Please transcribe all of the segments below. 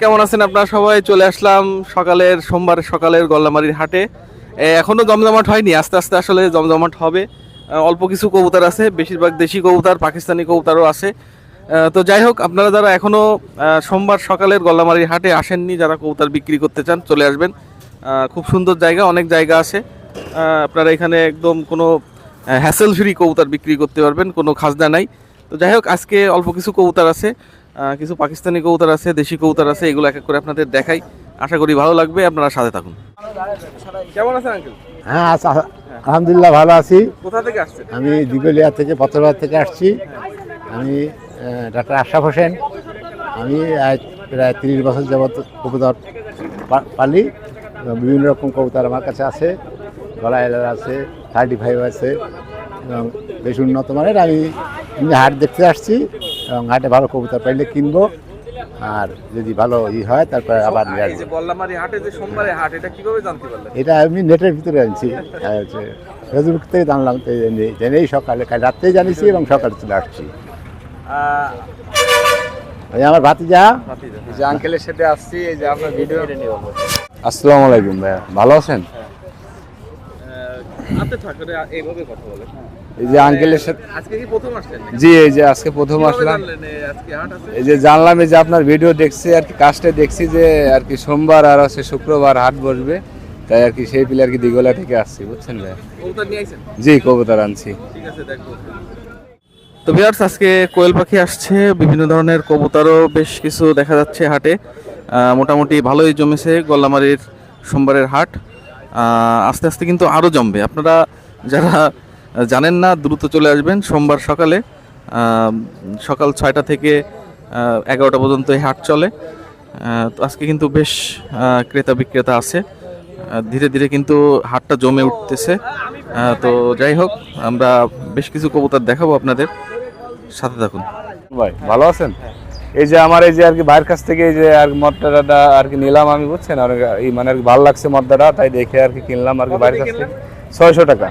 কেমন আছেন আপনারা সবাই? চলে আসলাম সকালের সোমবার সকালের গল্লামারির হাটে। এ, এখনও জমজমাট হয়নি আস্তে আস্তে আসলে জমজমাট হবে। অল্প কিছু কবুতর আছে বেশিরভাগ দেশি কবুতর পাকিস্তানি কবুতরও আছে। তো যাই হোক আপনারা যারা এখনও আহ, সোমবার সকালের গল্লামারির হাটে আসেননি যারা কবুতর বিক্রি করতে চান চলে আসবেন। খুব সুন্দর জায়গা অনেক জায়গা আছে। আপনারা এখানে একদম কোনো হ্যাসেল ফ্রি কবুতর বিক্রি করতে পারবেন কোনো খাজনা নাই। তো যাই হোক আজকে অল্প কিছু কবুতর আছে। কিছু পাকিস্তানি কবুতর আছে দেশি কবুতর আছে এগুলো এক এক করে আপনাদের দেখাই। আশা করি ভালো লাগবে আপনারা সাথে থাকুন। কেমন আছেন আঙ্কেল হ্যাঁ আলহামদুলিল্লাহ ভালো আছি। কোথা থেকে আসছেন? আমি দিগলিয়া থেকে পত্রবাদ থেকে আসছি। আমি ডাক্তার আশরাফ হোসেন। আমি প্রায় তিরিশ বছর যাবত কবুতর পালি বিভিন্ন রকম কবুতর আমার কাছে আছে। গলা এলার আছে থার্টি ফাইভ আছে এবং বেশ উন্নত মানের। আমি হাট দেখতে আসছি। এবং হাটে ভালো কবুতর পাইলে কিনবো। আর যদি ভালো ই হয় তারপরে আবার নিয়ে আসব। বল্লামারি হাটে যে সোমবারে হাট এটা কীভাবে জানতে পারলেন? এটা আমি নেটের ভিতরে আনছি। ফেসবুক থেকে জানলাম জেনেই সকালে কাল রাত্রেই জানিয়েছি এবং সকালে চলে আসছি। আমার ভাতিজা। ভাতিজা। যে আঙ্কেলের সাথে আসছি এই যে আপনার ভিডিও আসসালামু আলাইকুম ভাইয়া ভালো আছেন? হাতে থাকলে এইভাবে কথা বলেন এই যে আঙ্কেলের সাথে আজকে কি প্রথম আসলেন জি এই যে আজকে প্রথম আসলাম। এই যে জানলাম এই যে আপনার ভিডিও দেখছি আর কি কাজটা দেখছি যে আর কি সোমবার আর আছে শুক্রবার হাট বসবে। তাই আর কি সেই পিলে আর কি দিগলা থেকে আসছি বুঝছেন ভাই? জি কবুতর আনছি। তো ভিউয়ার্স আজকে কোয়েল পাখি আসছে বিভিন্ন ধরনের কবুতরও বেশ কিছু দেখা যাচ্ছে হাটে। মোটামুটি ভালোই জমেছে গল্লামারির সোমবারের হাট। আহ, আস্তে আস্তে কিন্তু আরও জমবে। আপনারা যারা জানেন না দ্রুত চলে আসবেন সোমবার সকালে। সকাল ছয়টা থেকে এগারোটা পর্যন্ত এই হাট চলে। তো আজকে কিন্তু বেশ ক্রেতা বিক্রেতা আছে। ধীরে ধীরে কিন্তু হাটটা জমে উঠতেছে। তো যাই হোক আমরা বেশ কিছু কবুতর দেখাবো আপনাদের। সাথে থাকুন। ভাই ভালো আছেন? এই যে আমার এই যে আর কি ভাইয়ের কাছ থেকে এই যে আর মদটা আর কি নিলাম আমি বুঝছেন? আর এই মানে আর কি ভালো লাগছে মদটা তাই দেখে আর কি কিনলাম আর কি ভাইয়ের কাছ থেকে? ছয়শো টাকা।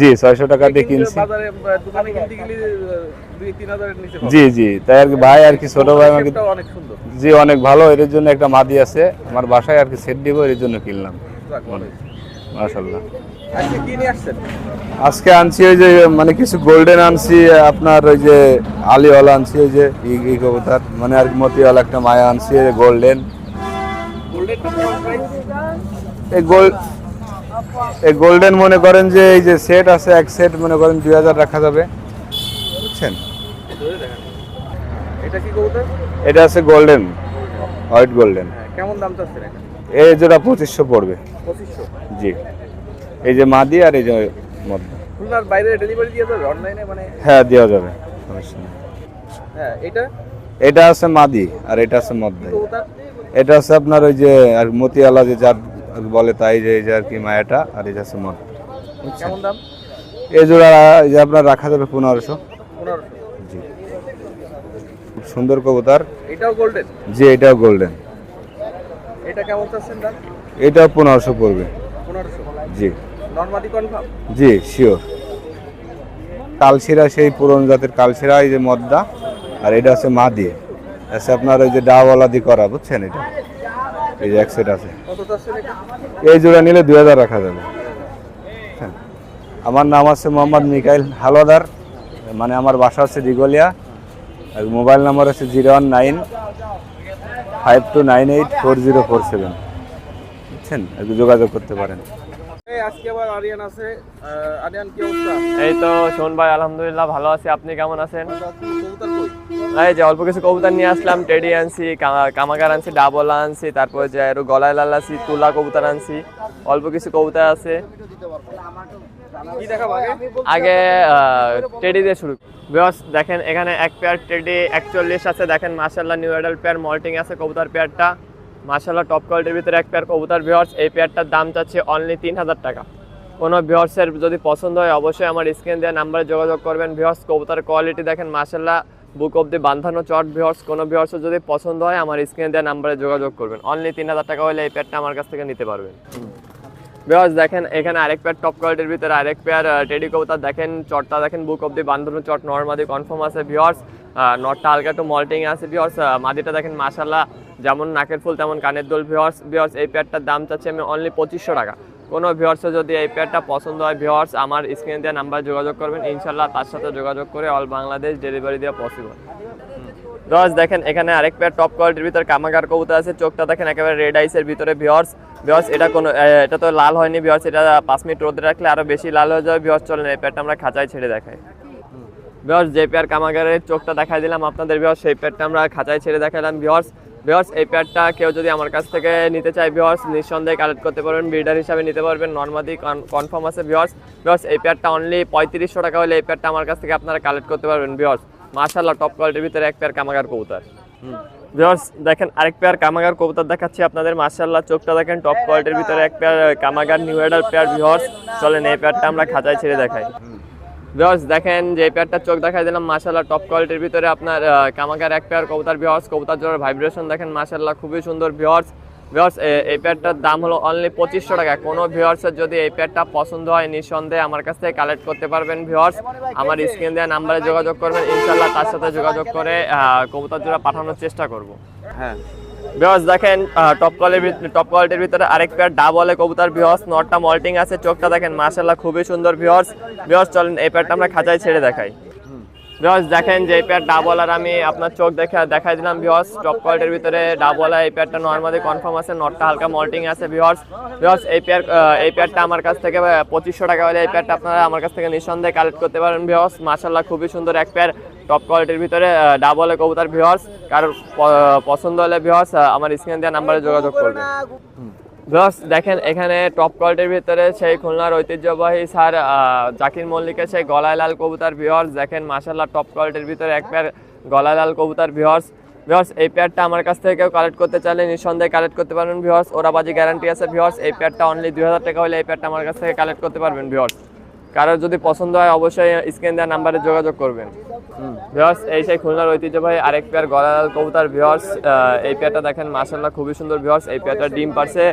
জি ছয়শো টাকা দিয়ে কিনছি। জি জি তাই আর কি ভাই আর কি ছোট ভাই আমাকে জি অনেক ভালো এর জন্য একটা মাদি আছে। আমার বাসায় আর কি সেট দিব এর জন্য কিনলাম। মাশাল্লাহ আজকে আনছি ওই যে মানে কিছু গোল্ডেন আনছি আপনার ওই যে আলিওয়ালা আনছি ওই যে ই ই মানে আর কি মতিওয়ালা একটা মায়া আনছি গোল্ডেন গোল্ডেন এই গোল্ড এই গোল্ডেন মনে করেন যে এই যে সেট আছে এক সেট মনে করেন দুই হাজার রাখা যাবে। বুঝছেন? এটা কি আছে গোল্ডেন হোয়াইট গোল্ডেন হ্যাঁ, কেমন দাম চাচ্ছেন এটা? এই যেটা পঁচিশশো পড়বে। পঁচিশশো? জি। এই যে মাদি আর এই যে মধ্য খুলনার বাইরে ডেলিভারি দিয়ে দেবে অনলাইনে মানে? হ্যাঁ দেওয়া যাবে সমস্যা নেই। হ্যাঁ এটা? এটা আছে মাদি আর এটা আছে মধ্যে এটা আছে আপনার ওই যে আর মতিয়ালা যে যার বলে তাই যে এই যে আর কি মায়াটা আর এই যে আছে মদ। কেমন দাম? এই জোড়া এই যে আপনার রাখা যাবে পনেরোশো। পনেরোশো। জি। খুব সুন্দর কবুতর। এটাও গোল্ডেন জি এটাও গোল্ডেন এটা কেমন চাচ্ছেন দাম? এটাও পনেরোশো পড়বে। পনেরোশো। জি। নর্মাদি কনফার্ম জি শিওর কালশিরা সেই পুরনো জাতের কালশিরা এই যে মদ্দা আর এটা আছে দিয়ে আছে আপনার ওই যে ডাওয়ালা দি করা বুঝছেন এটা? এই যে এক সেট আছে। এই জোড়া নিলে দুই হাজার রাখা যাবে। হ্যাঁ। আমার নাম আছে মোহাম্মদ মিকাইল হালদার মানে আমার বাসা হচ্ছে দিগলিয়া আর মোবাইল নাম্বার আছে zero one nine five two nine eight four zero four seven. বুঝছেন? যোগাযোগ করতে পারেন। আজকে আবার আরিয়ান আছে। আরিয়ান কি অবস্থা? এই তো শোন ভাই আলহামদুলিল্লাহ ভালো আছি। আপনি কেমন আছেন? এই যে অল্প কিছু কবুতর নিয়ে আসলাম টেডি আনছি কামা- কামাগার আনছি ডাবলা আনছি তারপর যে আরও গলায় লাল আনছি তুলা কবুতর আনছি অল্প কিছু কবুতর আছে। আগে আগে টেডি দিয়ে শুরু বিকজ দেখেন এখানে এক পেয়ার টেডি একচল্লিশ আছে দেখেন মার্শাল্লাহ নিউ অ্যাডাল্ট পেয়ার মল্টিং আছে কবুতর পেয়ারটা মার্শাল্লাহ টপ কোয়ালিটির ভিতরে এক পেয়ার কবুতর ভিওর্স এই পেয়ারটার দাম চাচ্ছে অনলি তিন হাজার টাকা। কোনো ভিওর্সের যদি পছন্দ হয়, অবশ্যই আমার স্ক্রিন দেওয়া নাম্বারে যোগাযোগ করবেন। ভিওর্স কবুতর কোয়ালিটি দেখেন মার্শাল্লাহ বুক অব দি বান্ধানো চট ভিওর্স কোনো ভিওর্সের যদি পছন্দ হয়, আমার স্ক্রিন দেওয়া নাম্বারে যোগাযোগ করবেন। অনলি তিন হাজার টাকা হলে এই পেয়ারটা আমার কাছ থেকে নিতে পারবেন। বিকজ দেখেন, এখানে আরেক পেয়ার টপ কোয়ালিটির ভিতরে আরেক পেয়ার টেডি কবুতর দেখেন চটটা দেখেন বুক অব দি বান্ধব চট নর্মাদি কনফার্ম আছে। ভিওর্স নটটা হালকা একটু মল্টিং আছে ভিওর্স মাদিটা দেখেন মাশাল্লাহ যেমন নাকের ফুল, তেমন কানের দোল। ভিওর্স ভিওর্স এই প্যাডটার দাম চাচ্ছি আমি অনলি পঁচিশশো টাকা। কোনো ভিওর্সে যদি এই পেয়ারটা পছন্দ হয় ভিওর্স আমার স্ক্রিনে দেওয়া নাম্বার যোগাযোগ করবেন। ইনশাল্লাহ তার সাথে যোগাযোগ করে অল বাংলাদেশ ডেলিভারি দেওয়া পসিবল দশ দেখেন, এখানে আরেক প্যাড টপ কোয়ালিটির ভিতরে কামাগার কবুতর আছে। চোখটা দেখেন, একেবারে রেড আইসের ভিতরে ভিওর্স ভিওর্স এটা কোনো এটা তো লাল হয়নি ভিওর্স এটা পাঁচ মিনিট রোদে রাখলে আরও বেশি লাল হয়ে যাবে। ভিওর্স চলেন, এই পেয়ারটা আমরা খাঁচায় ছেড়ে দেখাই। ভিওর্স যে পেয়ার কামাগারের চোখটা দেখাই দিলাম আপনাদের ভিওর্স সেই পেয়ারটা আমরা খাঁচায় ছেড়ে দেখালাম ভিওর্স ভিওর্স এই পেয়ারটা কেউ যদি আমার কাছ থেকে নিতে চায় ভিওর্স নিঃসন্দেহে কালেক্ট করতে পারবেন ব্রিডার হিসাবে নিতে পারবেন নর্মাদি কনফার্ম আছে ভিওর্স ভিওর্স এই পেয়ারটা অনলি পঁয়ত্রিশশো টাকা হলে এই পেয়ারটা আমার কাছ থেকে আপনারা কালেক্ট করতে পারবেন ভিওর্স মার্শাল্লাহ টপ কোয়ালিটির ভিতরে এক পেয়ার কামাগার কবুতর। ভিউয়ার্স দেখেন আরেক পেয়ার কামাগার কবুতর দেখাচ্ছি আপনাদের। মার্শাল্লাহ চোখটা দেখেন টপ কোয়ালিটির ভিতরে এক পেয়ার কামাগার নিউ এডাল পেয়ার ভিউয়ার্স চলেন, এই পেয়ারটা আমরা খাঁচায় ছেড়ে দেখাই। ভিউয়ার্স দেখেন যে পেয়ারটা চোখ দেখাই দিলাম মার্শাল্লাহ টপ কোয়ালিটির ভিতরে আপনার আহ, কামাগার এক পেয়ার কবুতর ভিউয়ার্স কবুতর জোড়ার ভাইব্রেশন দেখেন মার্শাল্লাহ খুবই সুন্দর ভিউয়ার্স ভিউয়ার্স এই পেয়ারটার দাম হলো অনলি পঁচিশশো টাকা। কোনো ভিউয়ার্সের যদি এই পেয়ারটা পছন্দ হয় নিঃসন্দেহে আমার কাছ থেকে কালেক্ট করতে পারবেন ভিউয়ার্স আমার স্ক্রিন দেওয়া নাম্বারে যোগাযোগ করবেন ইনশাল্লাহ তার সাথে যোগাযোগ করে কবুতর জোড়া পাঠানোর চেষ্টা করব। হ্যাঁ। বিহস দেখেন টপ কোয়ালিটির টপ কোয়ালিটির ভিতরে আরেক পেয়ার ডাবলে কবুতর বিহস নটটা মল্টিং আছে, চোখটা দেখেন মাশাল্লাহ খুবই সুন্দর বিহস বিহস চলেন, এই পেয়ারটা আমরা খাঁচায় ছেড়ে দেখাই। বিহস দেখেন যে এই পেয়ার ডাবল আর আমি আপনার চোখ দেখা দেখাই দিলাম বিহস টপ কোয়ালিটির ভিতরে ডাবল এই পেয়ারটা নর্মালি কনফার্ম আছে, নটটা হালকা মল্টিং আছে বিহস বিহস এই পেয়ার এই পেয়ারটা আমার কাছ থেকে পঁচিশশো টাকা হলে এই পেয়ারটা আপনারা আমার কাছ থেকে নিঃসন্দেহে কালেক্ট করতে পারেন বিহস মাশাল্লাহ খুবই সুন্দর এক পেয়ার টপ কোয়ালিটির ভিতরে ডাবলে কবুতার ভিওর্স কারোর পছন্দ হলে ভিওর্স আমার স্ক্রিন দেওয়া নাম্বারে যোগাযোগ করবে। ভিওর্স দেখেন, এখানে টপ কোয়ালিটির ভিতরে সেই খুলনার ঐতিহ্যবাহী স্যার জাকির মল্লিকের সেই গলায় লাল কবুতর ভিওর্স দেখেন মাসাল্লাহ টপ কোয়ালিটির ভিতরে এক পেয়ার গলায় লাল কবুতর ভিওর্স ভিওর্স এই পেয়ারটা আমার কাছ থেকে কেউ কালেক্ট করতে চাইলে নিঃসন্দেহে কালেক্ট করতে পারবেন ভিওর্স ওরা বাজি গ্যারান্টি আছে ভিওর্স এই পেয়ারটা অনলি দুই হাজার টাকা হলে এই পেয়ারটা আমার কাছ থেকে কালেক্ট করতে পারবেন ভিওর্স কারোর যদি পছন্দ হয় অবশ্যই স্ক্রিন দেওয়া নাম্বারে যোগাযোগ করবেন। ভিওর্স এই সেই খুলনার ঐতিহ্যবাহী আরেক পেয়ার গলালাল কবুতার। ভিওর্স এই পেয়ারটা দেখেন মাসাল্লাহ খুবই সুন্দর ভিওর্স এই পেয়ারটা ডিম পারছে।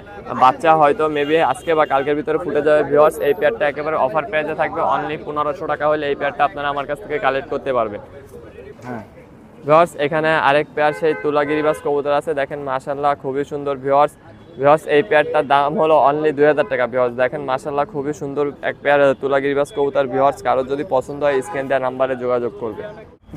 বাচ্চা হয়তো মেবি আজকে বা কালকের ভিতরে ফুটে যাবে ভিওর্স এই পেয়ারটা একেবারে অফার পেজে থাকবে। অনলি পনেরোশো টাকা হলে এই পেয়ারটা আপনারা আমার কাছ থেকে কালেক্ট করতে পারবেন। ভিওর্স এখানে আরেক পেয়ার সেই তুলাগিরিবাস কবুতর আছে। দেখেন মাসাল্লাহ খুবই সুন্দর ভিওর্স ভিওর্স এই পেয়ারটার দাম হলো অনলি দুই হাজার টাকা ভিওর্স দেখেন মাসাল্লাহ খুবই সুন্দর এক পেয়ার তুলাগিরিবাস কবুতর ভিওর্স কারও যদি পছন্দ হয়, স্ক্রিন দেওয়ার নাম্বারে যোগাযোগ করবে।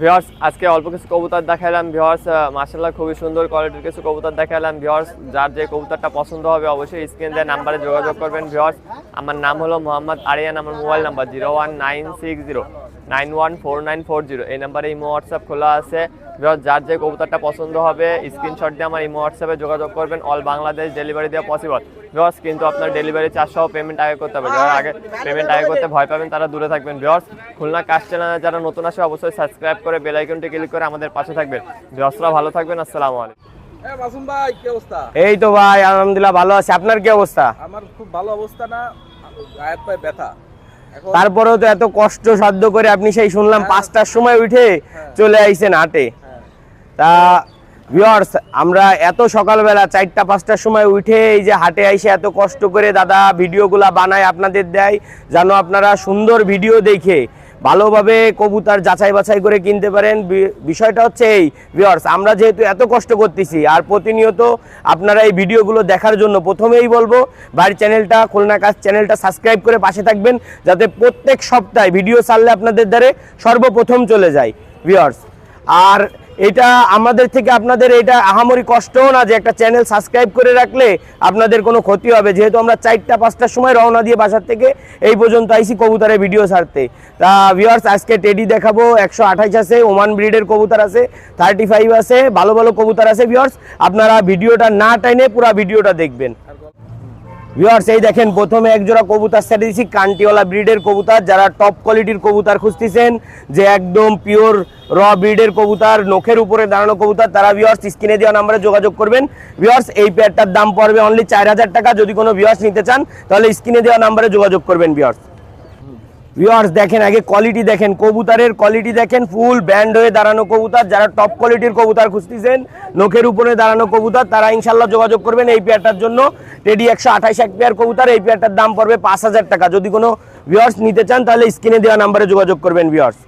ভিওর্স আজকে অল্প কিছু কবুতর দেখালাম ভিওর্স মাসাল্লাহ খুবই সুন্দর কোয়ালিটির কিছু কবুতর দেখালাম ভিওর্স যার যে কবুতরটা পছন্দ হবে, অবশ্যই স্ক্রিন দেওয়ার নাম্বারে যোগাযোগ করবেন। ভিওর্স আমার নাম হলো মোহাম্মদ আরিয়ান, আমার mobile number zero one nine six zero. Nine one four nine four zero. এই নাম্বারে ইমো হোয়াটসঅ্যাপ খোলা আছে। ভিউয়ার্স, যার যে কবুতরটা পছন্দ হবে স্ক্রিনশট দিয়ে আমার ইমো হোয়াটসঅ্যাপে যোগাযোগ করবেন। অল বাংলাদেশ ডেলিভারি দেওয়া পসিবল ভিউয়ার্স কিন্তু আপনার ডেলিভারি চার্জ সহ পেমেন্ট আগে করতে হবে। যারা আগে পেমেন্ট আগে করতে ভয় পাবেন তারা দূরে থাকবেন। ভিউয়ার্স খুলনা কাজ চ্যানেলে যারা নতুন আসে অবশ্যই সাবস্ক্রাইব করে বেল আইকনটি ক্লিক করে আমাদের পাশে থাকবেন। ভিউয়ার্সরা ভালো থাকবেন। আসসালামু আলাইকুম। মাসুম ভাই কি অবস্থা? এই তো ভাই আলহামদুলিল্লাহ ভালো আছে। আপনার কি অবস্থা? আমার খুব ভালো অবস্থা না। গায়ের পায়ে ব্যথা। তারপরেও তো এত কষ্ট সাধ্য করে আপনি সেই শুনলাম হ্যাঁ। পাঁচটার সময় উঠে চলে আইছেন হাটে হ্যাঁ। তা ভিওর্স আমরা এত সকালবেলা চারটা পাঁচটার সময় উঠে এই যে হাটে আইসে এত কষ্ট করে দাদা ভিডিওগুলা বানায় আপনাদের দেয় যেন আপনারা সুন্দর ভিডিও দেখে ভালোভাবে কবুতর যাচাই বাছাই করে কিনতে পারেন। বিষয়টা হচ্ছে এই ভিওর্স আমরা যেহেতু এত কষ্ট করতেছি, আর প্রতিনিয়ত আপনারা এই ভিডিওগুলো দেখার জন্য প্রথমেই বলব বাড়ির চ্যানেলটা, খুলনা কাজ চ্যানেলটা সাবস্ক্রাইব করে পাশে থাকবেন, যাতে প্রত্যেক সপ্তাহে ভিডিও ছাড়লে আপনাদের দ্বারে সর্বপ্রথম চলে যায় ভিওর্স আর এটা আমাদের থেকে আপনাদের এটা আহামরি কষ্টও না যে একটা চ্যানেল সাবস্ক্রাইব করে রাখলে আপনাদের কোনো ক্ষতি হবে। যেহেতু আমরা চারটা, পাঁচটার সময় রওনা দিয়ে বাসার থেকে এই পর্যন্ত আইসি কবুতরের ভিডিও ছাড়তে। তা ভিউয়ার্স আজকে টেডি দেখাবো, একশো আঠাইশ আছে ওমান ব্রিডের কবুতর আছে থার্টি ফাইভ আছে, ভালো ভালো কবুতর আছে ভিউয়ার্স আপনারা ভিডিওটা না টাইনে পুরো ভিডিওটা দেখবেন। ভিউয়ার্স এই দেখেন, প্রথমে একজোড়া কবুতার সেটে দিচ্ছি কান্টিওয়ালা ব্রিডের কবুতার। যারা টপ কোয়ালিটির কবুতার খুঁজতেছেন, যে একদম পিওর র ব্রিডের কবুতার, নখের উপরে দাঁড়ানো কবুতার, তারা ভিওয়ার্স স্ক্রিনে দেওয়া নাম্বারে যোগাযোগ করবেন। ভিওয়ার্স এই পেয়ারটার দাম পড়বে অনলি চার হাজার টাকা। যদি কোনো ভিওয়ার্স নিতে চান, তাহলে স্ক্রিনে দেওয়া নাম্বারে যোগাযোগ করবেন ভিউয়ার্স ভিউয়ার্স দেখেন, আগে কোয়ালিটি দেখেন, কবুতারের কোয়ালিটি দেখেন ফুল ব্যান্ড হয়ে দাঁড়ানো কবুতার, যারা টপ কোয়ালিটির কবুতার খুঁজতেছেন, নখের উপরে দাঁড়ানো কবুতার, তারা ইনশাল্লাহ যোগাযোগ করবেন এই পেয়ারটার জন্য। রেডি একশো আঠাশ এক পেয়ার কবুতার, এই পেয়ারটার দাম পড়বে পাঁচ হাজার টাকা। যদি কোনো ভিওয়ার্স নিতে চান, তাহলে স্ক্রিনে দেওয়া নাম্বারে যোগাযোগ করবেন ভিউয়ার্স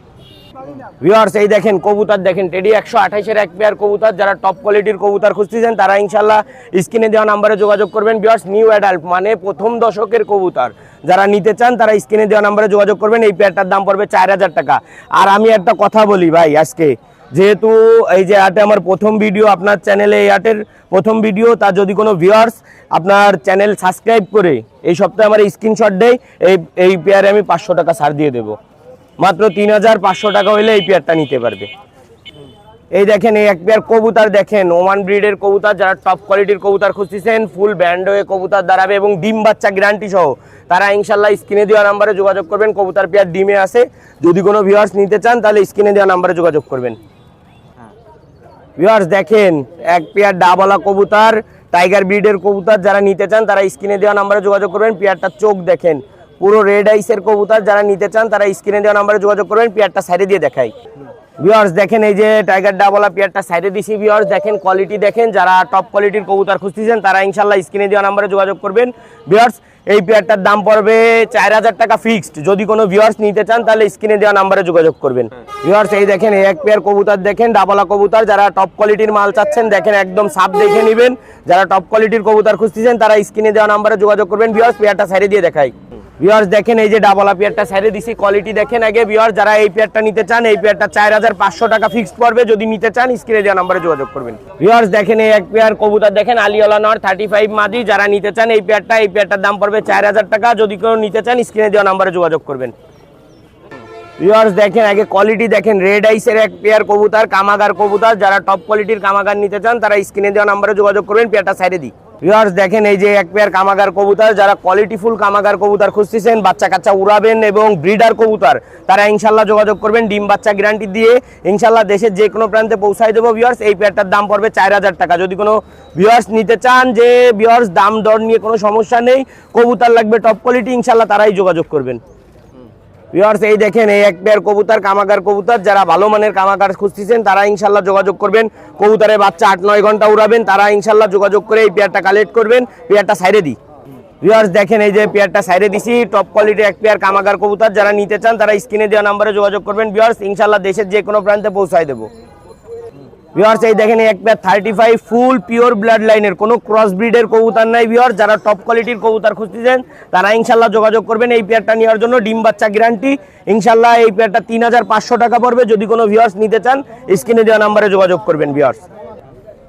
ভিউয়ার্স এই দেখেন কবুতর, দেখেন টেডি একশো আঠাইশের এক পেয়ার কবুতর। যারা টপ কোয়ালিটির কবুতর খুঁজতেছেন, তারা ইনশাল্লাহ স্ক্রিনে দেওয়া নাম্বারে যোগাযোগ করবেন। ভিউয়ার্স নিউ অ্যাডাল্ট মানে প্রথম দশকের কবুতর। যারা নিতে চান, তারা স্ক্রিনে দেওয়া নাম্বারে যোগাযোগ করবেন। এই পেয়ারটার দাম পড়বে চার হাজার টাকা। আর আমি একটা কথা বলি ভাই আজকে। যেহেতু এই যে আটে আমার প্রথম ভিডিও আপনার চ্যানেলে এই আটের প্রথম ভিডিও তা যদি কোনো ভিউয়ার্স আপনার চ্যানেল সাবস্ক্রাইব করে, এই সপ্তাহে আমার স্ক্রিনশট দেয়, এই এই পেয়ারে আমি পাঁচশো টাকা ছাড় দিয়ে দেবো। মাত্র তিন হাজার পাঁচশো টাকা হলে এই পেয়ারটা নিতে পারবে। এই দেখেন, এই এক পেয়ার কবুতার দেখেন ওমান ব্রিডের কবুতার, যারা টপ কোয়ালিটির কবুতার খুঁজতেছেন ফুল ব্যান্ড হয়ে কবুতর দাঁড়াবে এবং ডিম বাচ্চা গ্যারান্টি সহ তারা ইনশাল্লাহ স্ক্রিনে দেওয়া নাম্বারে যোগাযোগ করবেন, কবুতার পেয়ার ডিমে আছে। যদি কোনো ভিউয়ার্স নিতে চান, তাহলে স্ক্রিনে দেওয়া নাম্বারে যোগাযোগ করবেন। ভিউয়ার্স দেখেন, এক পেয়ার ডাবলা কবুতার টাইগার ব্রিডের কবুতার যারা নিতে চান, তারা স্ক্রিনে দেওয়া নাম্বারে যোগাযোগ করবেন পেয়ারটার চোখ দেখেন। পুরো রেড আইসের কবুতর যারা নিতে চান, তারা স্ক্রিনে দেওয়া নাম্বারে যোগাযোগ করবেন, পেয়ারটা সাইডে দিয়ে দেখাই। ভিউয়ার্স দেখেন এই যে টাইগার ডাবলা পেয়ারটা সাইডে দিছি। ভিউয়ার্স দেখেন কোয়ালিটি দেখেন, যারা টপ কোয়ালিটির কবুতর খুঁজতেছেন, তারা ইনশাল্লাহ স্ক্রিনে দেওয়া নাম্বারে যোগাযোগ করবেন। ভিউয়ার্স এই পেয়ারটার দাম পড়বে চার হাজার টাকা ফিক্সড যদি কোনো ভিউয়ার্স নিতে চান, তাহলে স্ক্রিনে দেওয়া নাম্বারে যোগাযোগ করবেন। ভিউয়ার্স এই দেখেন, এই এক পেয়ার কবুতর দেখেন ডাবলা কবুতর। যারা টপ কোয়ালিটির মাল চাচ্ছেন, দেখেন একদম সাপ দেখে নেবেন। যারা টপ কোয়ালিটির কবুতর খুঁজতেছেন, তারা স্ক্রিনে দেওয়া নাম্বারে যোগাযোগ করবেন। ভিউয়ার্স পেয়ারটা সাইডে দিয়ে দেখাই। ভিউয়ার্স দেখেন এই যে ডাবল পেয়ারটা সাইডে দিছি কোয়ালিটি দেখেন আগে। ভিউয়ার্স যারা এই পেয়ারটা নিতে চান, এই পেয়ারটা চার হাজার পাঁচশো টাকা ফিক্সড পড়বে। যদি নিতে চান স্ক্রিনে দেওয়া নাম্বারে যোগাযোগ করবেন। ভিউয়ার্স দেখেন এই এক পেয়ার কবুতর, দেখেন আলিওলা নর থার্টি ফাইভ মাদি যারা নিতে চান, এই পেয়ারটা এই পেয়ারটার দাম পড়বে চার হাজার টাকা। যদি কেউ নিতে চান স্ক্রিনে দেওয়া নাম্বারে যোগাযোগ করবেন। ভিউয়ার্স দেখেন আগে কোয়ালিটি দেখেন রেড আইসের এক পেয়ার কবুতর, কামাগার কবুতর। যারা টপ কোয়ালিটির কামাগার নিতে চান, তারা স্ক্রিনে দেওয়া নাম্বারে যোগাযোগ করবেন পেয়ারটা সাইডে দিই। ভিউয়ার্স দেখেন এই যে এক পেয়ার কামাগার কবুতর, যারা কোয়ালিটিফুল কামাগার কবুতর খুঁজতেছেন, বাচ্চা কাচ্চা উড়াবেন এবং ব্রিডার কবুতর, তারা ইনশাল্লাহ যোগাযোগ করবেন, ডিম বাচ্চা গ্যারান্টি দিয়ে। ইনশাল্লাহ দেশের যে কোনো প্রান্তে পৌঁছায় দেবো ভিউয়ার্স এই পেয়ারটার দাম পড়বে চার হাজার টাকা। যদি কোনো ভিউয়ার্স নিতে চান যে ভিউয়ার্স দাম, দর নিয়ে কোনো সমস্যা নেই, কবুতর লাগবে টপ কোয়ালিটি ইনশাল্লাহ তারাই যোগাযোগ করবেন। ভিউয়ার্স এই দেখেন, এই এক পেয়ার কবুতর, কামাগার কবুতর। যারা ভালো মানের কামাকার খুঁজতেছেন, তারা ইনশাল্লাহ যোগাযোগ করবেন। কবুতরের বাচ্চা আট, নয় ঘণ্টা উড়াবেন, তারা ইনশাল্লাহ যোগাযোগ করে এই পেয়ারটা কালেক্ট করবেন। পেয়ারটা সাইডে দিই। ভিওর্স দেখেন, এই যে পেয়ারটা সাইডে দিছি টপ কোয়ালিটি এক পেয়ার কামাকার কবুতর। যারা নিতে চান, তারা স্ক্রিনে দেওয়া নাম্বারে যোগাযোগ করবেন। ভিওর্স ইনশাল্লাহ দেশের যে কোনো প্রান্তে পৌঁছায় দেবো। ভিউয়ার্স এই দেখেন এক pair thirty five full pure blood লাইনের কোনো ক্রস ব্রিডের কবুতর নাই ভিউয়ার যারা টপ কোয়ালিটির কবুতর খুঁজতেছেন, তারা ইনশাল্লাহ যোগাযোগ করবেন এই পেয়ারটা নেওয়ার জন্য, ডিম বাচ্চা গ্যারান্টি ইনশাল্লাহ এই পেয়ারটা তিন হাজার পাঁচশো টাকা পড়বে, যদি কোনো ভিউয়ার্স নিতে চান স্ক্রিনে দেওয়া নাম্বারে যোগাযোগ করবেন ভিউয়ার্স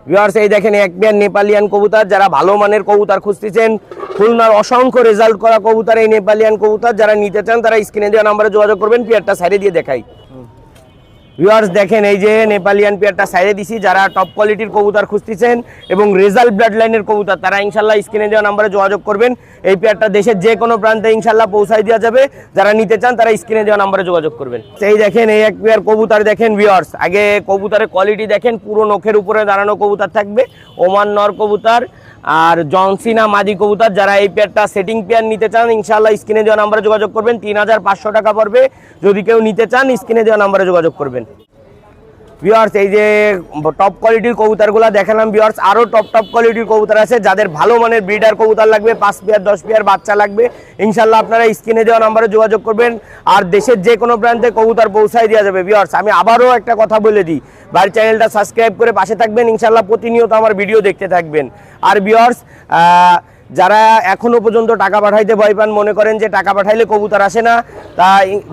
ভিউয়ার্স এই দেখেন এক পেয়ার নেপালিয়ান কবুতর, যারা ভালো মানের কবুতর খুঁজতেছেন, খুলনার অসংখ্য রেজাল্ট করা কবুতর এই নেপালিয়ান কবুতর, যারা নিতে চান, তারা স্ক্রিনে দেওয়া নাম্বারে যোগাযোগ করবেন পেয়ারটা সাইডে দিয়ে দেখাই। ভিউয়ার্স দেখেন, এই যে নেপালিয়ান পেয়ারটা সাইডে দিছি, যারা টপ কোয়ালিটির কবুতর খুঁজতেছেন এবং রেজাল্ট ব্লাড লাইনের কবুতর, তারা ইনশাল্লাহ স্ক্রিনে দেওয়া নাম্বারে যোগাযোগ করবেন। এই পেয়ারটা দেশের যে কোনো প্রান্তে ইনশাল্লাহ পৌঁছায় দেওয়া যাবে। যারা নিতে চান, তারা স্ক্রিনে দেওয়া নাম্বারে যোগাযোগ করবেন। সেই দেখেন, এই এক পেয়ার কবুতর দেখেন ভিউয়ার্স আগে কবুতরের কোয়ালিটি দেখেন, পুরো নখের উপরে দাঁড়ানো কবুতর থাকবে। ওমান নর কবুতর আর জনসিনা মাদি কবুতর, যারা এই পেয়ারটা সেটিং পেয়ার নিতে চান ইনশাল্লাহ স্ক্রিনে দেওয়া নাম্বারে যোগাযোগ করবেন। তিন হাজার পাঁচশো টাকা পড়বে। যদি কেউ নিতে চান, স্ক্রিনে দেওয়া নাম্বারে যোগাযোগ করবেন। ভিউয়ার্স এই যে টপ কোয়ালিটির কবুতরগুলো দেখালাম ভিউয়ার্স আরও টপ টপ কোয়ালিটির কবুতর আছে, যাদের ভালো মানের ব্রিডার কবুতর লাগবে, পাঁচ পেয়ার দশ পেয়ার বাচ্চা লাগবে। ইনশাল্লাহ আপনারা স্ক্রিনে দেওয়া নাম্বারে যোগাযোগ করবেন আর দেশের যে কোনো প্রান্তে কবুতর পৌঁছায় দেওয়া যাবে ভিউয়ার্স আমি আবারও একটা কথা বলে দিই, বাড়ির চ্যানেলটা সাবস্ক্রাইব করে পাশে থাকবেন ইনশাল্লাহ প্রতিনিয়ত আমার ভিডিও দেখতে থাকবেন। আর ভিউয়ার্স যারা এখনও পর্যন্ত টাকা পাঠাইতে ভয় পান, মনে করেন যে টাকা পাঠাইলে কবুতর আসে না, তা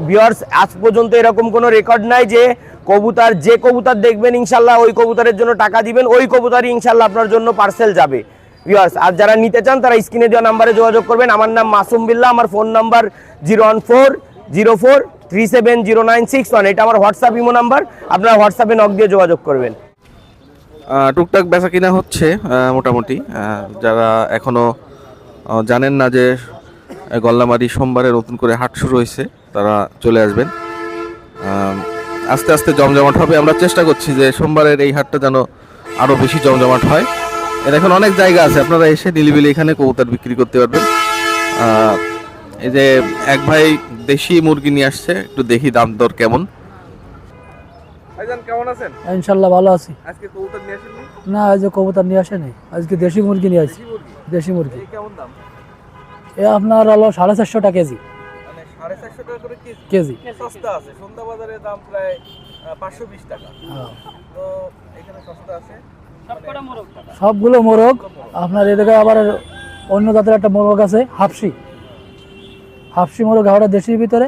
ভিউয়ার্স আজ পর্যন্ত এরকম কোনো রেকর্ড নাই যে কবুতর যে কবুতার দেখবেন ইনশাল্লাহ ওই কবুতরের জন্য টাকা দিবেন ওই কবুতারই ইনশাল্লাহ আপনার জন্য পার্সেল যাবে। ভিউয়ার্স আর যারা নিতে চান তারা স্ক্রিনে দেওয়া নাম্বারে যোগাযোগ করবেন। আমার নাম মাসুম বিল্লাহ আমার phone number zero one four zero four three seven zero nine six one এটা আমার হোয়াটসঅ্যাপ ইমো নাম্বার আপনারা হোয়াটসঅ্যাপে নক দিয়ে যোগাযোগ করবেন। টুকটাক বেচা কিনা হচ্ছে মোটামুটি। যারা এখনও আহ, জানেন না যে গল্লামারি সোমবারে নতুন করে হাট শুরু হয়েছে তারা চলে আসবেন। আস্তে আস্তে জমজমাট হবে। আমরা চেষ্টা করছি যে সোমবারের এই হাটটা যেন আরও বেশি জমজমাট হয়। এর এখন অনেক জায়গা আছে। আপনারা এসে নিলিবিলি এখানে কবুতর বিক্রি করতে পারবেন। এই যে এক ভাই দেশি মুরগি নিয়ে আসছে একটু দেখি দাম দর কেমন। ভাইজান কেমন আছেন? ইনশাল্লাহ ভালো আছি। আজকে কবুতর নিয়ে আসেননি? না আজ কবুতর নিয়ে আসেনি। আজকে দেশি মুরগি নিয়ে মুরগি? দেশি মুরগি। কেমন দাম? এ আপনার হলো সাড়ে চারশো টাকা কেজি। টাকা করে কেজি। কেজি। সস্তা আছে। সন্ধ্যা বাজারের দাম প্রায় পাঁচশো বিশ টাকা। হ্যাঁ। তো এখানে সস্তা আছে। সবগুলো মোরগ। আপনার এদিকে আবার অন্য জাতের একটা মোরগ আছে হাফসি। হাফসি মোরগ হাওড়া দেশির ভিতরে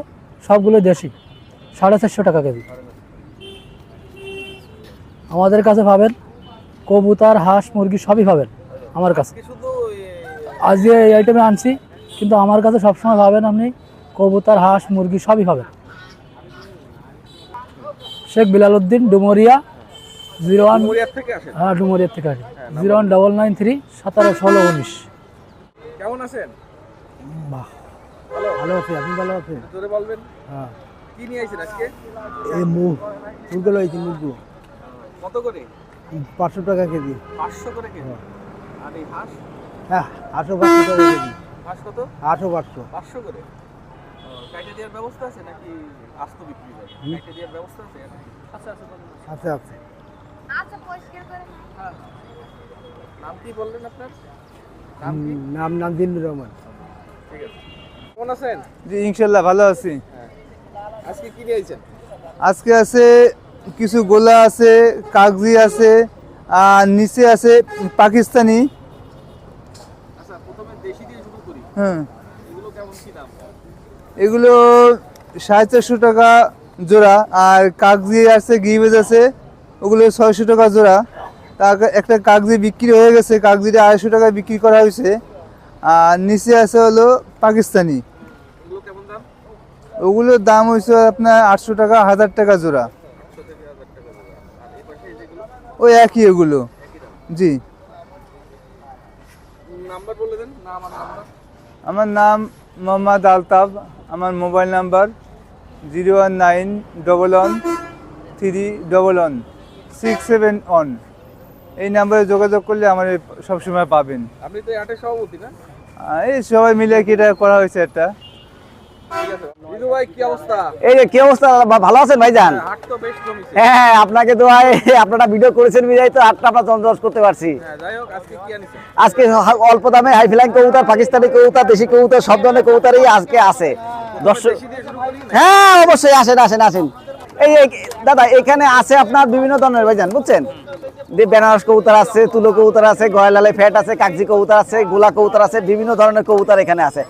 সবগুলো দেশি। সাড়ে চারশো টাকা কেজি। আমাদের কাছে পাবেন কবুতর হাঁস মুরগি সবই পাবেন আমার কাছে। আজকে এই আইটেমে আনছি কিন্তু আমার কাছে সবসময় পাবেন আপনি কবুতর হাঁস মুরগি সবই হবে। শেখ বিলাল উদ্দিন ডুমরিয়া জিরো ওয়ান হ্যাঁ ডুমরিয়ার থেকে আসি zero one double nine three সতেরো ষোলো উনিশ। কেমন আছেন? বাহ ভালো আছি আপনি ভালো আছেন? জোরে বলবেন। হ্যাঁ। কি নিয়ে আইছেন আজকে? এই মুগ কত করে? পাঁচশো টাকা কেজি। পাঁচশো করে কেজি? আর এই হাঁস? হ্যাঁ আটশো পাঁচশো টাকা কেজি। হাঁস কত? আটশো পাঁচশো। পাঁচশো করে? কাইটে দেওয়ার ব্যবস্থা আছে নাকি আস্ত বিক্রি করে কাইটে দেওয়ার ব্যবস্থা আছে? আচ্ছা আচ্ছা আছে আছে। আচ্ছা পরিষ্কার করে নাও। নাম কি বললেন আপনার? নাম কি? নাম নাম রহমান। ঠিক আছে। কেমন আছেন? জি ইনশাল্লাহ ভালো আছি। আজকে কি নিয়ে আজকে আছে কিছু গোলা আছে কাগজি আছে আর নিচে আছে পাকিস্তানি। আচ্ছা প্রথমে দেশি দিয়ে শুরু করি। হ্যাঁ এগুলো কেমন কি দাম এগুলো সাড়ে চারশো টাকা জোড়া আর কাগজি আছে গিবেজ আছে ওগুলো ছয়শো টাকা জোড়া। তা একটা কাগজি বিক্রি হয়ে গেছে কাগজিটা আড়াইশো টাকা বিক্রি করা হয়েছে। আর নিচে আছে হলো পাকিস্তানি। ওগুলোর দাম হয়েছে আপনার আটশো টাকা হাজার টাকা জোড়া। ওই একই এগুলো। জি। আমার নাম মোহাম্মদ আলতাফ। আমার mobile number zero one nine double one three double one six seven one. এই নাম্বারে যোগাযোগ করলে আমার সবসময় পাবেন। আপনি তো আটের সভাপতি না? এই সবাই মিলে কি এটা করা হয়েছে একটা? এই যে কি অবস্থা? ভালো আছেন ভাইজান? হাট তো বেশ জমিছে। হ্যাঁ আপনাকে তো ভাই আপনারা ভিডিও করেছেন বিদায় তো আটটা আমরা জমজমাট করতে পারছি। হ্যাঁ যাই হোক আজকে কি আনিছেন? আজকে হা- অল্প দামে হাই ফ্লাইং কবুতর পাকিস্তানি কবুতর দেশি কবুতর সব ধরনের কবুতরই আজকে আছে। দর্শক দেশি দিয়ে শুরু করি না? হ্যাঁ অবশ্যই আসেন আসেন আসেন। এই এই- দাদা এখানে আছে আপনার বিভিন্ন ধরনের ভাইজান বুঝছেন? যে বেনারস কবুতর আছে তুলো কবুতর আছে গয়লালে ফ্যাট আছে কাগজি কবুতর আছে গোলা কবুতর আছে বিভিন্ন ধরনের কবুতর এখানে আছে।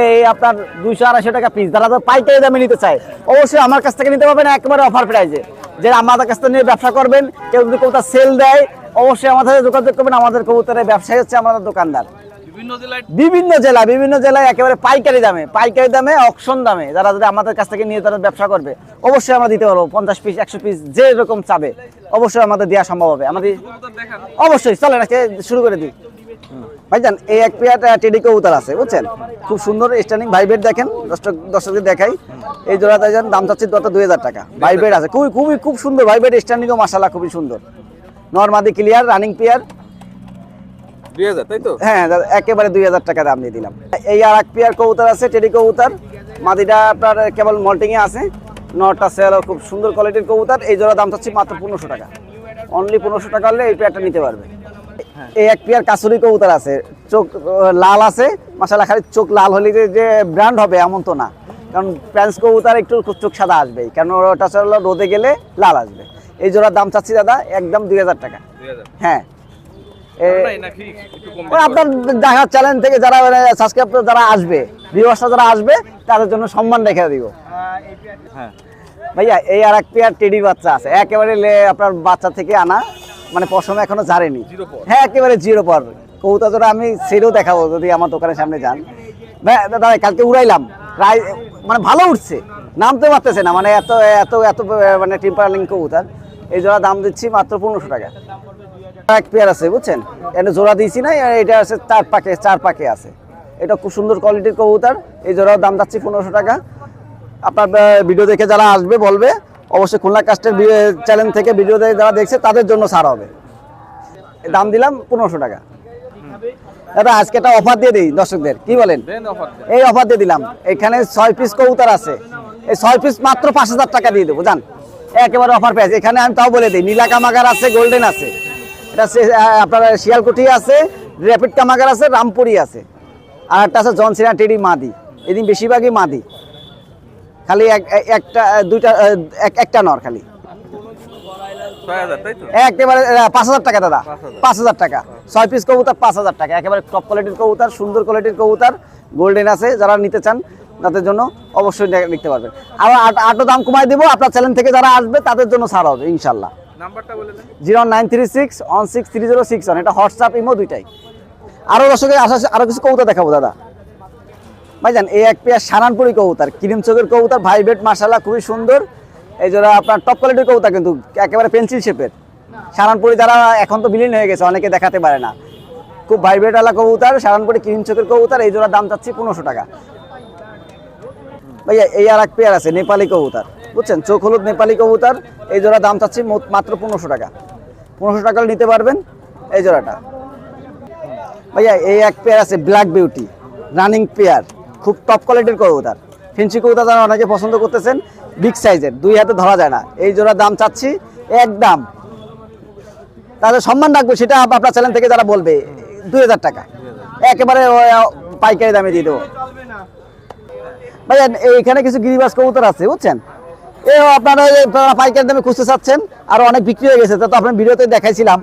এই আপনার দুইশো আড়াইশো টাকা পিস যারা তো পাইকারি দামে নিতে চায় অবশ্যই আমার কাছ থেকে নিতে পারবেন একেবারে অফার প্রাইজে যে আমাদের কাছ থেকে নিয়ে ব্যবসা করবেন কেউ যদি কবুতর সেল দেয় অবশ্যই আমাদের সাথে যোগাযোগ করবেন। আমাদের কবুতরের ব্যবসায়ী হচ্ছে আমাদের দোকানদার। বিভিন্ন জেলায়? বিভিন্ন জেলা বিভিন্ন জেলায় একেবারে পাইকারি দামে। পাইকারি দামে অকশন দামে। যারা যদি আমাদের কাছ থেকে নিয়ে তারা ব্যবসা করবে অবশ্যই আমরা দিতে পারব। পঞ্চাশ পিস একশো পিস যে রকম চাবে অবশ্যই আমাদের দেওয়া সম্ভব হবে। আমাদের অবশ্যই চলেন আজকে শুরু করে দিই। ভাইজান এই এক পেয়ার টেডি কবুতর আছে বুঝছেন? খুব সুন্দর স্ট্যান্ডিং ভাইবেট দেখেন দর্শক দর্শকদের দেখাই। এই জোড়াটা যান দাম চাচ্ছি দরটা দুই হাজার টাকা। ভাইবেট আছে খুবই খুবই খুব সুন্দর ভাইবেট স্ট্যান্ডিংও মাসালা খুবই সুন্দর। নর্মাদি ক্লিয়ার রানিং পেয়ার দুই হাজার তাই তো? হ্যাঁ একেবারে দুই হাজার টাকা দাম দিয়ে দিলাম। এই আর এক পেয়ার কবুতর আছে টেডি কবুতর। মাদিটা আপনার কেবল মল্টিং এ আছে। নটা সেল খুব সুন্দর কোয়ালিটির কবুতর। এই জোড়া দাম চাচ্ছি মাত্র পনেরোশো টাকা। অনলি পনেরোশো টাকা হলে এই পেয়ারটা নিতে পারবে। এই এক পেয়ার কাসুরি কবুতর আছে। চোখ লাল আছে মাসালা খালি চোখ লাল হলে যে- যে ব্র্যান্ড হবে এমন তো না। কারণ প্যান্স কবুতর একটু চোখ সাদা আসবেই কারণ ওটা হলো রোদে গেলে লাল আসবে। এই জোড়ার দাম চাচ্ছি দাদা একদম দুই হাজার টাকা। হ্যাঁ। আপনার দেখা চ্যানেল থেকে যারা সাবস্ক্রাইব যারা আসবে ভিউয়ার্সরা যারা আসবে তাদের জন্য সম্মান রেখে দিব। হ্যাঁ। ভাইয়া এই আর এক পেয়ার টেডি বাচ্চা আছে। একেবারে আপনার বাচ্চা থেকে আনা। মানে পশমে এখনও জারেনি হ্যাঁ একেবারে জিরো পর কৌতা জোড়া আমি সেটাও দেখাবো যদি আমার দোকানের সামনে যান। দাদা কালকে উড়াইলাম। প্রায় মানে ভালো উঠছে নামতে পারতেছে না মানে এত এত এত মানে টিম্পারলিং কবুতর। এই জোড়া দাম দিচ্ছি মাত্র পনেরোশো টাকা। এক পেয়ার আছে বুঝছেন? এটা জোড়া দিয়েছি না এটা আছে চার পাকে চার পাকে আছে। এটা খুব সুন্দর কোয়ালিটির কবুতর। এই জোড়ার দাম যাচ্ছে পনেরোশো টাকা। আপনার ভিডিও দেখে যারা আসবে বলবে। অবশ্যই খুলনা কাস্টের চ্যানেল থেকে ভিডিও যারা দেখছে তাদের জন্য ছাড় হবে। দাম দিলাম পনেরোশো টাকা। দাদা আজকে একটা অফার দিয়ে দিই দর্শকদের। কি বলেন? এই অফার দিয়ে দিলাম। এখানে ছয় পিস কবুতর আছে। এই ছয় পিস মাত্র পাঁচ হাজার টাকা দিয়ে দেবো জান। একেবারে অফার পেয়েছে এখানে আমি তাও বলে দিই নীলা কামাগার আছে গোল্ডেন আছে। এটা আপনার শিয়ালকুঠি আছে র্যাপিড কামাগার আছে রামপুরি আছে। আর একটা আছে জনসিনা টেডি মাদি। এদিন বেশিরভাগই মাদি। খালি এক এক- একটা দুইটা একটা নর খালি। একেবারে পাঁচ হাজার টাকা দাদা। পাঁচ হাজার। টাকা। ছয় পিস কবুতর পাঁচ হাজার টাকা। একেবারে টপ কোয়ালিটির কবুতর সুন্দর কোয়ালিটির কবুতর গোল্ডেন আছে যারা নিতে চান তাদের জন্য অবশ্যই পারবেন। আর আট- দাম কমাই দিব আপনার চ্যানেল থেকে যারা আসবে তাদের জন্য ছাড় হবে ইনশাল্লাহ zero nine three six one six three zero six one এটা হোয়াটসঅ্যাপ ইমো দুইটাই। আরও দর্শকের আশা আরও কিছু কবুতর দেখাবো দাদা। ভাইজান এই এক পেয়ার সারানপুরি কবুতর ক্রিম চোখের কবুতর ভাইবেট মার্শাল্লাহ খুবই সুন্দর। এই জোড়া আপনার টপ কোয়ালিটির কবুতর কিন্তু একেবারে পেন্সিল শেপের সারানপুরি যারা এখন তো বিলীন হয়ে গেছে অনেকে দেখাতে পারে না। খুব ভাইব্রেট আলা কবুতর সারানপুরি ক্রিম চোখের কবুতর এই জোড়ার দাম চাচ্ছি পনেরোশো টাকা। ভাইয়া এই আর এক পেয়ার আছে নেপালি কবুতর বুঝছেন? চোখ হলুদ নেপালি কবুতর এই জোড়া দাম চাচ্ছি মাত্র পনেরোশো টাকা। পনেরোশো টাকা নিতে পারবেন এই জোড়াটা। ভাইয়া এই এক পেয়ার আছে ব্ল্যাক বিউটি রানিং পেয়ার। খুব টপ কোয়ালিটির কবুতর। ফেন্সি কবুতর যারা অনেকে পছন্দ করতেছেন বিগ সাইজের দুই হাতে ধরা যায় না। এই জোড়ার দাম চাচ্ছি একদম। তাদের সম্মান রাখব, সেটা আপনার চ্যানেল থেকে যারা বলবে, দুই হাজার টাকা। একেবারে পাইকারি দামে দিয়ে দেবো। ভাইয়া এইখানে কিছু গিরিবাস কবুতর আছে, বুঝছেন? এ আপনারা পাইকারি দামে খুঁজতে চাচ্ছেন, আর অনেক বিক্রি হয়ে গেছে, তা তো আপনার ভিডিওতে দেখাইছিলাম।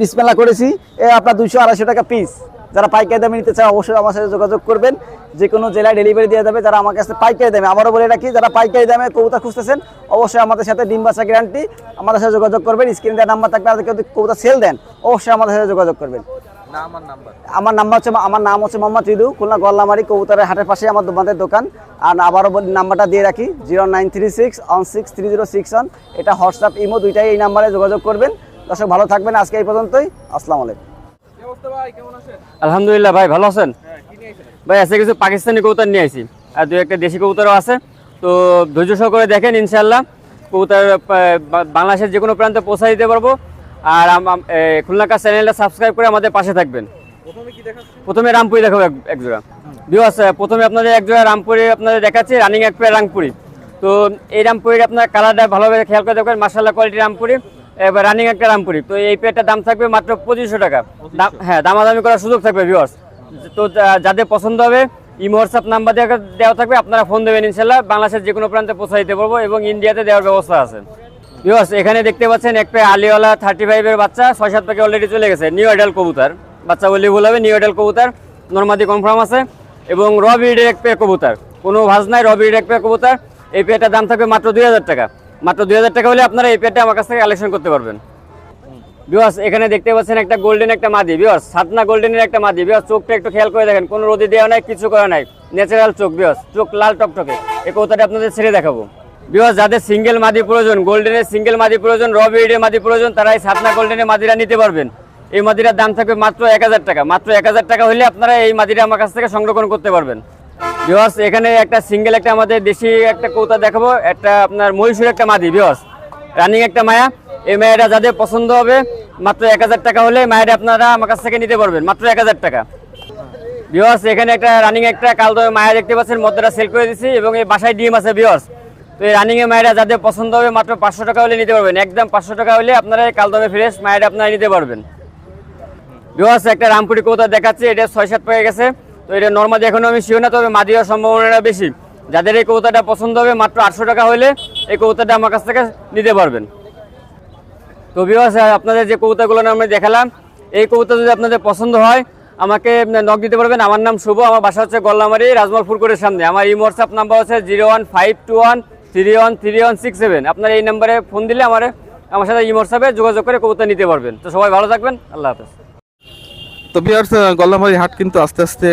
বিসমেলা করেছি। এ, আপনার দুইশো আড়াইশো টাকা পিস যারা পাইকারি দামে নিতে চায়, অবশ্যই আমার সাথে যোগাযোগ করবেন। যে কোনো জেলায় ডেলিভারি দেওয়া যাবে যারা আমার কাছে পাইকারি দামে আমারও বলে রাখি যারা পাইকারি দামে কবুতর খুঁজতেছেন অবশ্যই আমাদের সাথে ডিম বাচ্চা গ্যারান্টি আমাদের সাথে যোগাযোগ করবেন স্ক্রিন দেওয়ার নাম্বার কেউ যদি কবুতর সেল দেন অবশ্যই আমাদের সাথে যোগাযোগ করবেন। আমার নাম্বার হচ্ছে আমার নাম হচ্ছে মোহাম্মদ রিদু খুলনা গল্লামারি কবুতরের হাটের পাশে আমার দোকানের দোকান। আর আবারও বলি নাম্বারটা দিয়ে রাখি zero nine three six one six three zero six one এটা হোয়াটসঅ্যাপ ইমো দুইটাই এই নাম্বারে যোগাযোগ করবেন। দর্শক ভালো থাকবেন আজকে এই পর্যন্তই। আসসালামু আলাইকুম। কি অবস্থা ভাই কেমন আছেন আলহামদুলিল্লাহ ভাই ভালো আছেন হ্যাঁ কি নিয়ে এসেছেন ভাই আছে কিছু পাকিস্তানি কবুতর নিয়ে আসি আর দু একটা দেশি কবুতরও আছে। তো ধৈর্য সহকারে দেখেন ইনশাল্লাহ কবুতর বাংলাদেশের যে কোনো প্রান্তে পৌঁছে দিতে পারব। আর আম- আম- খুলনা কাজ চ্যানেলটা সাবস্ক্রাইব করে আমাদের পাশে থাকবেন। প্রথমে রামপুরি দেখাবো এক- জোড়া। বিবাস প্রথমে আপনাদের এক জোড়া রামপুরি আপনাদের দেখাচ্ছি রানিং এক পেয়ার রামপুরি তো এই রামপুরির আপনার কালারটা ভালোভাবে খেয়াল করে দেখবেন মার্শাল্লাহ কোয়ালিটি রামপুরি এবার রানিং একটা রামপুরি তো এই পেয়ারটার দাম থাকবে মাত্র পঁচিশশো টাকা। দাম- হ্যাঁ দামাদামি করার সুযোগ থাকবে ভিওয়ার্স তো যাদের পছন্দ হবে ইমো হোয়াটসঅ্যাপ নাম্বার দেওয়া থাকবে, আপনারা ফোন দেবেন ইনশাল্লাহ। বাংলাদেশের যে কোনো প্রান্তে পৌঁছে দিতে পারব এবং ইন্ডিয়াতে দেওয়ার ব্যবস্থা আছে। ভিওয়ার্স এখানে দেখতে পাচ্ছেন এক আলিওয়ালা থার্টি ফাইভের বাচ্চা ছয় সাত প্যাকে অলরেডি চলে গেছে। নিউ এডাল কবুতার। বাচ্চা বললে ভুল হবে নিউ এডাল কবুতার। নর্মাদি কনফার্ম আছে। এবং র ব্রিডের এক পেয়ে কবুতার। কোনো ভাজ নাই র ব্রিডের এক পেয়ে কবুতর। এই পেয়েটার দাম থাকবে মাত্র দুই হাজার টাকা। মাত্র দুই হাজার টাকা হলে আপনারা এই পেয়েটা আমার কাছ থেকে কালেকশন করতে পারবেন। বিওয়াস এখানে দেখতে পাচ্ছেন একটা গোল্ডেন একটা মাদি। বিওয়াস সাতনা গোল্ডেনের একটা মাদি। বিওয়াস চোখটা একটু খেয়াল করে দেখেন, কোনো রোদে দেওয়া নাই, কিছু করা নাই। ন্যাচারাল চোখ বিওয়াস চোখ লাল টকটকে। এই কৌতাটা আপনাদের ছেড়ে দেখাবো। বিওয়াস যাদের সিঙ্গেল মাদি প্রয়োজন গোল্ডেনের সিঙ্গেল মাদি প্রয়োজন র বিডের মাদি প্রয়োজন তারা এই সাতনা গোল্ডেনের মাদিরা নিতে পারবেন। এই মাদিরার দাম থাকবে মাত্র এক হাজার টাকা। মাত্র এক হাজার টাকা হলে আপনারা এই মাদিরা আমার কাছ থেকে সংরক্ষণ করতে পারবেন। বিওয়াস এখানে একটা সিঙ্গেল একটা আমাদের দেশি একটা কৌতা দেখাবো। একটা আপনার মহীশূর একটা মাদি বিওয়াস রানিং একটা মায়া। এই মায়েরা যাদের পছন্দ হবে, মাত্র এক হাজার টাকা হলে মায়েরা আপনারা আমার কাছ থেকে নিতে পারবেন, মাত্র এক হাজার টাকা। বিওয়ার্স এখানে একটা রানিং একটা কাল কালদো মায়া দেখতে পাচ্ছেন মধ্যটা সেল করে দিছি এবং এই বাসায় ডিম আছে বিওয়ার্স তো এই রানিংয়ে মায়েরা যাদের পছন্দ হবে, মাত্র পাঁচশো টাকা হলে নিতে পারবেন। একদম পাঁচশো টাকা হলে আপনারা এই কালদমে ফ্রেশ মায়েরা আপনারা নিতে পারবেন। বিওয়ার্স একটা রামপুরি কৌতা দেখাচ্ছে, এটা ছয় সাত পেয়ে গেছে। তো এটা নর্মালি এখনও আমি শিও না, তবে মাদি হওয়ার সম্ভাবনাটা বেশি। যাদের এই কৌতাটা পছন্দ হবে, মাত্র আটশো টাকা হলে এই কৌতাটা আমার কাছ থেকে নিতে পারবেন। তো বিবাস আপনাদের যে কবিতাগুলো আমরা দেখালাম, এই কবিতা যদি আপনাদের পছন্দ হয়, আমাকে নক দিতে পারবেন। আমার নাম শুভ, আমার বাসা হচ্ছে গল্লামারি রাজমল ফুলকোটের সামনে। আমার এই হোয়াটসঅ্যাপ নাম্বার হচ্ছে zero one five two one three one three one six seven আপনার এই নাম্বারে ফোন দিলে আমার আমার সাথে এই হোয়াটসঅ্যাপে যোগাযোগ করে কবিতা নিতে পারবেন। তো সবাই ভালো থাকবেন। আল্লাহ হাফেজ। তো বিয়ার্স গল্লামারি হাট কিন্তু আস্তে আস্তে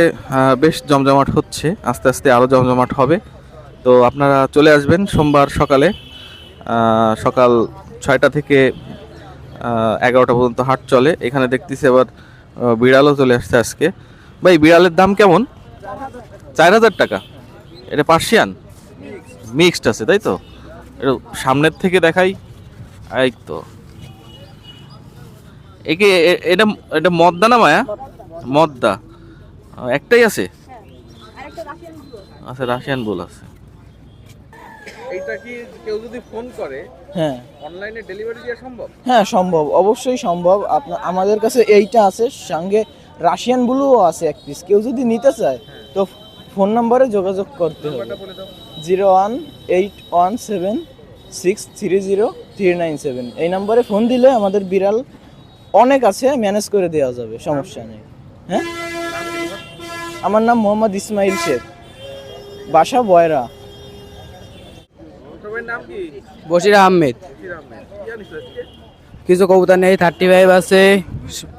বেশ জমজমাট হচ্ছে। আস্তে আস্তে আরও জমজমাট হবে। তো আপনারা চলে আসবেন সোমবার সকালে সকাল ছয়টা থেকে এগারোটা পর্যন্ত হাট চলে। এখানে দেখতেছি আবার বিড়ালও চলে আসছে আজকে। ভাই, বিড়ালের দাম কেমন? চার হাজার টাকা। এটা পার্সিয়ান? মিক্সড আছে, তাই তো? এটা সামনের থেকে দেখাই। এই তো। একে এটা এটা মদ্দা না মায়া? মদ্দা। একটাই আছে? আচ্ছা রাশিয়ান বুল আছে। এইটা কি কেউ যদি ফোন করে হ্যাঁ। অনলাইনে ডেলিভারি দেওয়া সম্ভব? হ্যাঁ সম্ভব। অবশ্যই সম্ভব। আপনার আমাদের কাছে এইটা আছে। সঙ্গে রাশিয়ান ব্লুও আছে এক পিস কেউ যদি নিতে চায় তো ফোন নম্বরে যোগাযোগ করতে হবে। Zero one eight one seven six three zero three nine seven. এই নম্বরে ফোন দিলে আমাদের বিড়াল অনেক আছে ম্যানেজ করে দেওয়া যাবে সমস্যা নেই। হ্যাঁ? আমার নাম মোহাম্মদ ইসমাইল শেখ। বাসা বয়রা। বশির আহমেদ। কিছু কবুতর নেই থার্টি ফাইভ আছে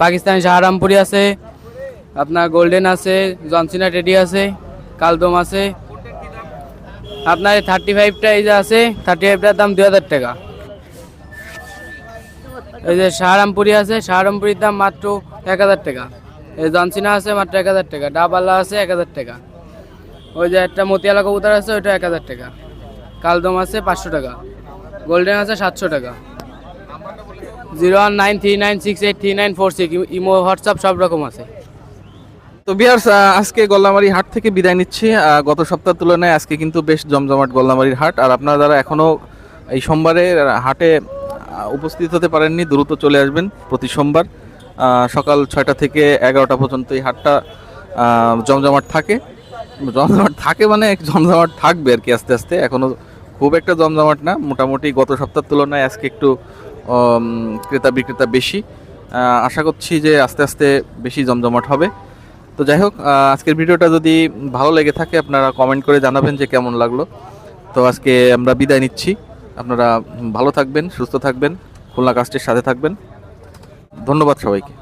পাকিস্তানি শাহরামপুরি আছে আপনার গোল্ডেন আছে জনসিনা টেডি আছে কালদম আছে। আপনার এই থার্টি ফাইভটা এই যে আছে থার্টি ফাইভটার দাম দু হাজার টাকা। এই যে শাহরামপুরি আছে শাহরামপুরির দাম মাত্র এক হাজার টাকা। এই জনসিনা আছে মাত্র এক হাজার টাকা ডাবাল্লা আছে এক হাজার টাকা। ওই যে একটা মতিয়ালা কবুতর আছে ওইটা এক হাজার টাকা। কালদম আছে পাঁচশো টাকা। গোল্ডেন আছে সাতশো টাকা। Zero one nine three nine six eight three nine four six imo, WhatsApp সব রকম আছে। তো বিহার্স আজকে গল্লামারি হাট থেকে বিদায় নিচ্ছি। গত সপ্তাহের তুলনায় আজকে কিন্তু বেশ জমজমাট গল্লামারির হাট। আর আপনারা যারা এখনও এই সোমবারে হাটে উপস্থিত হতে পারেননি, দ্রুত চলে আসবেন প্রতি সোমবার। সকাল ছয়টা থেকে এগারোটা পর্যন্ত এই হাটটা জমজমাট থাকে। জমজমাট থাকে মানে জমজমাট থাকবে আর কি আস্তে আস্তে। এখনও খুব একটা জমজমাট না, মোটামুটি গত সপ্তাহের তুলনায় আজকে একটু ক্রেতা বিক্রেতা বেশি। আশা করছি যে আস্তে আস্তে বেশি জমজমাট হবে। তো যাই হোক আজকের ভিডিওটা যদি ভালো লেগে থাকে, আপনারা কমেন্ট করে জানাবেন যে কেমন লাগল। তো আজকে আমরা বিদায় নিচ্ছি। আপনারা ভালো থাকবেন, সুস্থ থাকবেন, খুলনা কাস্টের সাথে থাকবেন। ধন্যবাদ সবাইকে।